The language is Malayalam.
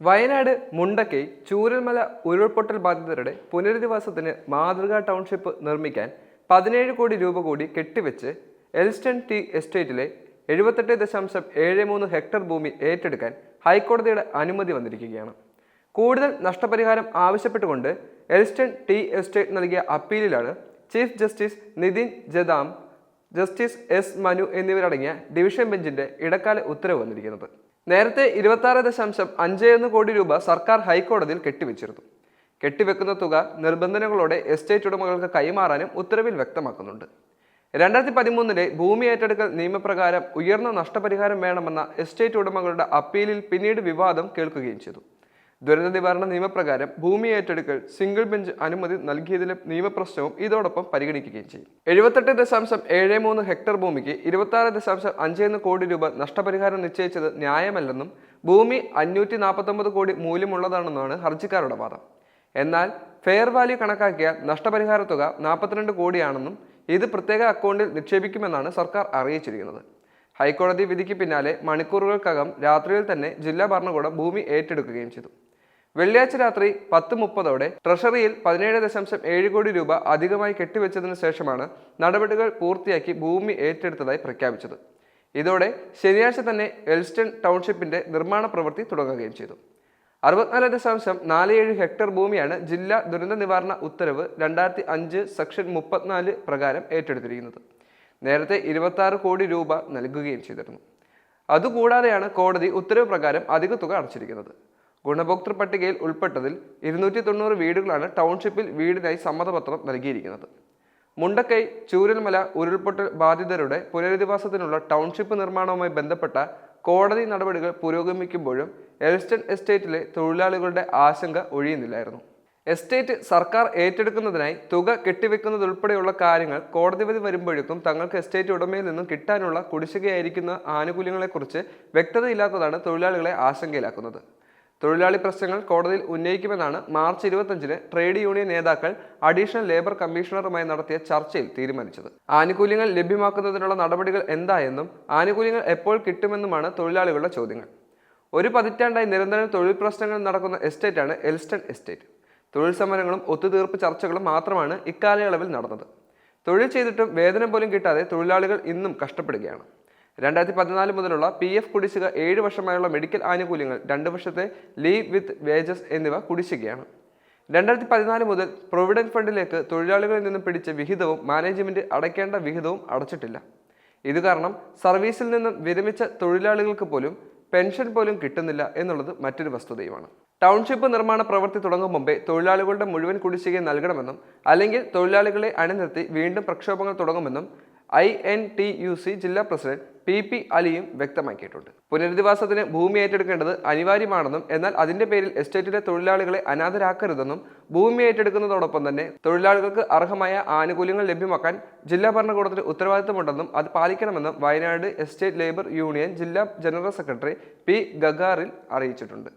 വയനാട് മുണ്ടക്കൈ ചൂരൽമല ഉരുൾപൊട്ടൽ ബാധിതരുടെ പുനരധിവാസത്തിന് മാതൃകാ ടൗൺഷിപ്പ് നിർമ്മിക്കാൻ പതിനേഴ് കോടി രൂപ കൂടി കെട്ടിവെച്ച് എൽസ്റ്റൺ ടി എസ്റ്റേറ്റിലെ എഴുപത്തെട്ട് ദശാംശം ഏഴ് മൂന്ന് ഹെക്ടർ ഭൂമി ഏറ്റെടുക്കാൻ ഹൈക്കോടതിയുടെ അനുമതി വന്നിരിക്കുകയാണ്. കൂടുതൽ നഷ്ടപരിഹാരം ആവശ്യപ്പെട്ടുകൊണ്ട് എൽസ്റ്റൺ ടി എസ്റ്റേറ്റ് നൽകിയ അപ്പീലിലാണ് chief justice Nitin Jamdar justice S Manu എന്നിവരടങ്ങിയ ഡിവിഷൻ ബെഞ്ചിന്റെ ഇടക്കാല ഉത്തരവ് വന്നിരിക്കുന്നത്. നേരത്തെ ഇരുപത്തി ആറ് ദശാംശം അഞ്ച് ഒന്ന് കോടി രൂപ സർക്കാർ ഹൈക്കോടതിയിൽ കെട്ടിവെച്ചിരുന്നു. കെട്ടിവെക്കുന്ന തുക നിർബന്ധനകളോടെ എസ്റ്റേറ്റ് ഉടമകൾക്ക് കൈമാറാനും ഉത്തരവിൽ വ്യക്തമാക്കുന്നുണ്ട്. രണ്ടായിരത്തി പതിമൂന്നിലെ ഭൂമി ഏറ്റെടുക്കൽ നിയമപ്രകാരം ഉയർന്ന നഷ്ടപരിഹാരം വേണമെന്ന എസ്റ്റേറ്റ് ഉടമകളുടെ അപ്പീലിൽ പിന്നീട് വിവാദം കേൾക്കുകയും ചെയ്തു. ദുരന്ത നിവാരണ നിയമപ്രകാരം ഭൂമി ഏറ്റെടുക്കൽ സിംഗിൾ ബെഞ്ച് അനുമതി നൽകിയതിലെ നിയമപ്രശ്നവും ഇതോടൊപ്പം പരിഗണിക്കുകയും ചെയ്യും. എഴുപത്തെട്ട് ദശാംശം ഏഴ് മൂന്ന് ഹെക്ടർ ഭൂമിക്ക് ഇരുപത്തി ദശാംശം അഞ്ച് കോടി രൂപ നഷ്ടപരിഹാരം നിശ്ചയിച്ചത് ന്യായമല്ലെന്നും ഭൂമി അഞ്ഞൂറ്റി നാൽപ്പത്തൊമ്പത് കോടി മൂല്യമുള്ളതാണെന്നാണ് ഹർജിക്കാരുടെ വാദം. എന്നാൽ ഫെയർ വാല്യൂ കണക്കാക്കിയ നഷ്ടപരിഹാര തുക നാൽപ്പത്തിരണ്ട് കോടിയാണെന്നും ഇത് പ്രത്യേക അക്കൗണ്ടിൽ നിക്ഷേപിക്കുമെന്നാണ് സർക്കാർ അറിയിച്ചിരിക്കുന്നത്. ഹൈക്കോടതി വിധിക്ക് പിന്നാലെ മണിക്കൂറുകൾക്കകം രാത്രിയിൽ തന്നെ ജില്ലാ ഭരണകൂടം ഭൂമി ഏറ്റെടുക്കുകയും ചെയ്തു. വെള്ളിയാഴ്ച രാത്രി പത്ത് മുപ്പതോടെ ട്രഷറിയിൽ പതിനേഴ് ദശാംശം ഏഴ് കോടി രൂപ അധികമായി കെട്ടിവെച്ചതിന് ശേഷമാണ് നടപടികൾ പൂർത്തിയാക്കി ഭൂമി ഏറ്റെടുത്തതായി പ്രഖ്യാപിച്ചത്. ഇതോടെ ശനിയാഴ്ച തന്നെ എൽസ്റ്റൺ ടൗൺഷിപ്പിന്റെ നിർമ്മാണ പ്രവൃത്തി തുടങ്ങുകയും ചെയ്തു. അറുപത്തിനാല് ദശാംശം നാല് ഏഴ് ഹെക്ടർ ഭൂമിയാണ് ജില്ലാ ദുരന്ത നിവാരണ ഉത്തരവ് രണ്ടായിരത്തി അഞ്ച് സെക്ഷൻ മുപ്പത്തിനാല് പ്രകാരം ഏറ്റെടുത്തിരിക്കുന്നത്. നേരത്തെ ഇരുപത്തി കോടി രൂപ നൽകുകയും ചെയ്തിരുന്നു. അതുകൂടാതെയാണ് കോടതി ഉത്തരവ് പ്രകാരം അധിക തുക അടച്ചിരിക്കുന്നത്. ഗുണഭോക്തൃ പട്ടികയിൽ ഉൾപ്പെട്ടതിൽ ഇരുന്നൂറ്റി തൊണ്ണൂറ് വീടുകളാണ് ടൗൺഷിപ്പിൽ വീടിനായി സമ്മതപത്രം നൽകിയിരിക്കുന്നത്. മുണ്ടക്കൈ ചൂരൽമല ഉരുൾപൊട്ടൽ ബാധിതരുടെ പുനരധിവാസത്തിനുള്ള ടൗൺഷിപ്പ് നിർമ്മാണവുമായി ബന്ധപ്പെട്ട കോടതി നടപടികൾ പുരോഗമിക്കുമ്പോഴും എൽസ്റ്റൺ എസ്റ്റേറ്റിലെ തൊഴിലാളികളുടെ ആശങ്ക ഒഴിയുന്നില്ലായിരുന്നു. എസ്റ്റേറ്റ് സർക്കാർ ഏറ്റെടുക്കുന്നതിനായി തുക കെട്ടിവെക്കുന്നതുൾപ്പെടെയുള്ള കാര്യങ്ങൾ കോടതി വിധി വരുമ്പോഴേക്കും തങ്ങൾക്ക് എസ്റ്റേറ്റ് ഉടമയിൽ നിന്നും കിട്ടാനുള്ള കുടിശ്ശികയായിരിക്കുന്ന ആനുകൂല്യങ്ങളെക്കുറിച്ച് വ്യക്തതയില്ലാത്തതാണ് തൊഴിലാളികളെ ആശങ്കയിലാക്കുന്നത്. തൊഴിലാളി പ്രശ്നങ്ങൾ കോടതിയിൽ ഉന്നയിക്കുമെന്നാണ് മാർച്ച് ഇരുപത്തഞ്ചിന് ട്രേഡ് യൂണിയൻ നേതാക്കൾ അഡീഷണൽ ലേബർ കമ്മീഷണറുമായി നടത്തിയ ചർച്ചയിൽ തീരുമാനിച്ചത്. ആനുകൂല്യങ്ങൾ ലഭ്യമാക്കുന്നതിനുള്ള നടപടികൾ എന്തായെന്നും ആനുകൂല്യങ്ങൾ എപ്പോൾ കിട്ടുമെന്നുമാണ് തൊഴിലാളികളുടെ ചോദ്യങ്ങൾ. ഒരു പതിറ്റാണ്ടായി നിരന്തരം തൊഴിൽ പ്രശ്നങ്ങൾ നടക്കുന്ന എസ്റ്റേറ്റാണ് എൽസ്റ്റൺ എസ്റ്റേറ്റ്. തൊഴിൽ സമരങ്ങളും ഒത്തുതീർപ്പ് ചർച്ചകളും മാത്രമാണ് ഇക്കാലയളവിൽ നടന്നത്. തൊഴിൽ ചെയ്തിട്ടും വേതനം പോലും കിട്ടാതെ തൊഴിലാളികൾ ഇന്നും കഷ്ടപ്പെടുകയാണ്. രണ്ടായിരത്തി പതിനാല് മുതലുള്ള പി എഫ് കുടിശ്ശിക ഏഴ് വർഷമായുള്ള മെഡിക്കൽ ആനുകൂല്യങ്ങൾ രണ്ട് വർഷത്തെ ലീവ് വിത്ത് വേജസ് എന്നിവ കുടിശ്ശികയാണ്. രണ്ടായിരത്തി പതിനാല് മുതൽ പ്രൊവിഡന്റ് ഫണ്ടിലേക്ക് തൊഴിലാളികളിൽ നിന്നും പിടിച്ച വിഹിതവും മാനേജ്മെന്റ് അടയ്ക്കേണ്ട വിഹിതവും അടച്ചിട്ടില്ല. ഇത് കാരണം സർവീസിൽ നിന്നും വിരമിച്ച തൊഴിലാളികൾക്ക് പോലും പെൻഷൻ പോലും കിട്ടുന്നില്ല എന്നുള്ളത് മറ്റൊരു വസ്തുതയുമാണ്. ടൗൺഷിപ്പ് നിർമ്മാണ പ്രവൃത്തി തുടങ്ങും മുമ്പേ തൊഴിലാളികളുടെ മുഴുവൻ കുടിശ്ശിക നൽകണമെന്നും അല്ലെങ്കിൽ തൊഴിലാളികളെ അണിനിർത്തി വീണ്ടും പ്രക്ഷോഭങ്ങൾ തുടങ്ങുമെന്നും I N T U C ജില്ലാ പ്രസിഡന്റ് പി പി അലിയും വ്യക്തമാക്കിയിട്ടുണ്ട്. പുനരധിവാസത്തിന് ഭൂമി ഏറ്റെടുക്കേണ്ടത് അനിവാര്യമാണെന്നും എന്നാൽ അതിന്റെ പേരിൽ എസ്റ്റേറ്റിലെ തൊഴിലാളികളെ അനാഥരാക്കരുതെന്നും ഭൂമി ഏറ്റെടുക്കുന്നതോടൊപ്പം തന്നെ തൊഴിലാളികൾക്ക് അർഹമായ ആനുകൂല്യങ്ങൾ ലഭ്യമാക്കാൻ ജില്ലാ ഭരണകൂടത്തിന് ഉത്തരവാദിത്തമുണ്ടെന്നും അത് പാലിക്കണമെന്നും വയനാട് എസ്റ്റേറ്റ് ലേബർ യൂണിയൻ ജില്ലാ ജനറൽ സെക്രട്ടറി പി ഗഗാറിൽ അറിയിച്ചിട്ടുണ്ട്.